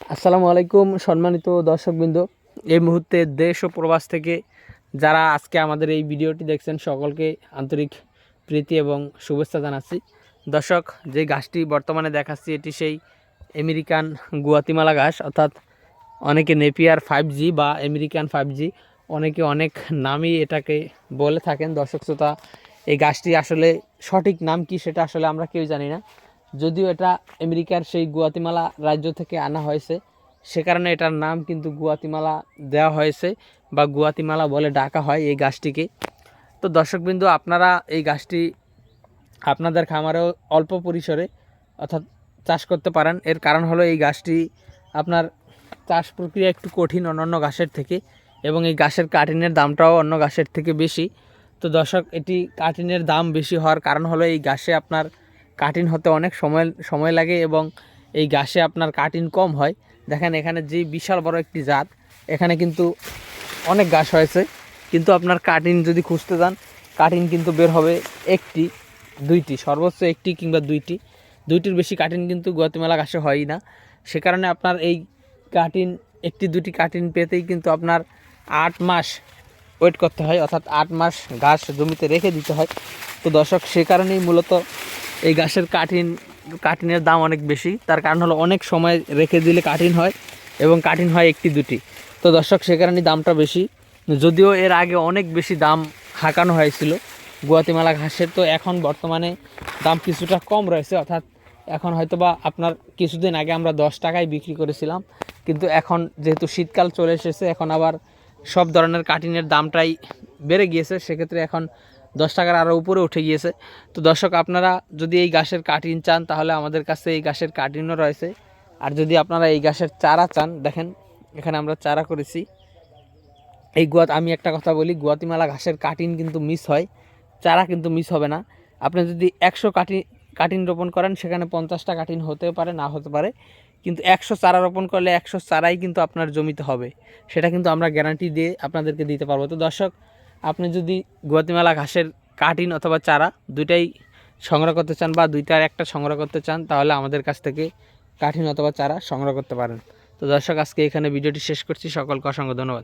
আসসালামু আলাইকুম সম্মানিত দর্শকবৃন্দ। এই মুহূর্তে দেশ ও প্রবাস থেকে যারা আজকে আমাদের এই ভিডিওটি দেখছেন, সকলকে আন্তরিক প্রীতি এবং শুভেচ্ছা জানাচ্ছি। দর্শক, যে গাছটি বর্তমানে দেখাচ্ছি, এটি সেই আমেরিকান গুয়াতিমালা ঘাস। অর্থাৎ অনেকে নেপিয়ার ফাইভ জি বা আমেরিকান ফাইভ জি, অনেকে অনেক নামই এটাকে বলে থাকেন। দর্শক, শ্রোতা, এই গাছটি আসলে সঠিক নাম কি সেটা আসলে আমরা কেউ জানি না। যদিও এটা আমেরিকার সেই গুয়াতিমালা রাজ্য থেকে আনা হয়েছে, সে কারণে এটার নাম কিন্তু গুয়াতিমালা দেওয়া হয়েছে বা গুয়াতিমালা বলে ডাকা হয় এই গাছটিকে। তো দর্শকবিন্দু, আপনারা এই গাছটি আপনাদের খামারেও অল্প পরিসরে অর্থাৎ চাষ করতে পারেন। এর কারণ হলো এই গাছটি আপনার চাষ প্রক্রিয়া একটু কঠিন অন্যান্য গাছের থেকে এবং এই গাছের কাটিনের দামটাও অন্য গাছের থেকে বেশি। তো দর্শক, এটি কাটিনের দাম বেশি হওয়ার কারণ হলো এই গাছে আপনার কাটিন হতে অনেক সময় সময় লাগে এবং এই গাছে আপনার কাটিন কম হয়। দেখেন এখানে যে বিশাল বড় একটি জাত, এখানে কিন্তু অনেক গাছ হয়েছে। কিন্তু আপনার কাটিন যদি খুঁজতে যান, কাটিন কিন্তু বের হবে একটি, দুইটি, সর্বোচ্চ একটি কিংবা দুইটি। দুইটির বেশি কাটিন কিন্তু গুয়াতিমালা গাছে হয়ই না। সে কারণে আপনার এই কাটিন, একটি দুটি কাটিন পেতেই কিন্তু আপনার আট মাস ওয়েট করতে হয়। অর্থাৎ আট মাস ঘাস জমিতে রেখে দিতে হয়। তো দর্শক, সে কারণেই মূলত এই গাছের কাঠিন, কাঠিনের দাম অনেক বেশি। তার কারণ হলো অনেক সময় রেখে দিলে কাঠিন হয় এবং কাঠিন হয় একটি, দুটি। তো দর্শক, সে কারণেই দামটা বেশি। যদিও এর আগে অনেক বেশি দাম হাঁকানো হয়েছিল গুয়াতিমালা ঘাসের, তো এখন বর্তমানে দাম কিছুটা কম রয়েছে। অর্থাৎ এখন হয়তো বা আপনার কিছুদিন আগে আমরা দশ টাকায় বিক্রি করেছিলাম। কিন্তু এখন যেহেতু শীতকাল চলে এসেছে, এখন আবার সব ধরনের কাটিনের দামটাই বেড়ে গিয়েছে। সেক্ষেত্রে এখন দশ টাকার আরও উপরে উঠে গিয়েছে। তো দর্শক, আপনারা যদি এই গাছের কাটিন চান, তাহলে আমাদের কাছে এই গাছের কাটিনও রয়েছে। আর যদি আপনারা এই গাছের চারা চান, দেখেন, এখানে আমরা চারা করেছি। এই গুয়াত, আমি একটা কথা বলি, গুয়াতিমালা ঘাসের কাটিন কিন্তু মিস হয়। চারা কিন্তু মিস হবে না। আপনি যদি একশো কাটি কাটিন রোপণ করেন, সেখানে পঞ্চাশটা কাটিন হতে পারে, না হতে পারে। কিন্তু একশো চারা রোপণ করলে একশো চারাই কিন্তু আপনার জমিতে হবে। সেটা কিন্তু আমরা গ্যারান্টি দিয়ে আপনাদেরকে দিতে পারব। তো দর্শক আপনি যদি গুয়াতিমালা ঘাসের কাটিন অথবা চারা দুইটাই সংগ্রহ করতে চান বা দুইটার একটা সংগ্রহ করতে চান, তাহলে আমাদের কাছ থেকে কাঠিন অথবা চারা সংগ্রহ করতে পারেন। তো দর্শক, আজকে এখানে ভিডিওটি শেষ করছি। সকলকে অসংখ্য ধন্যবাদ।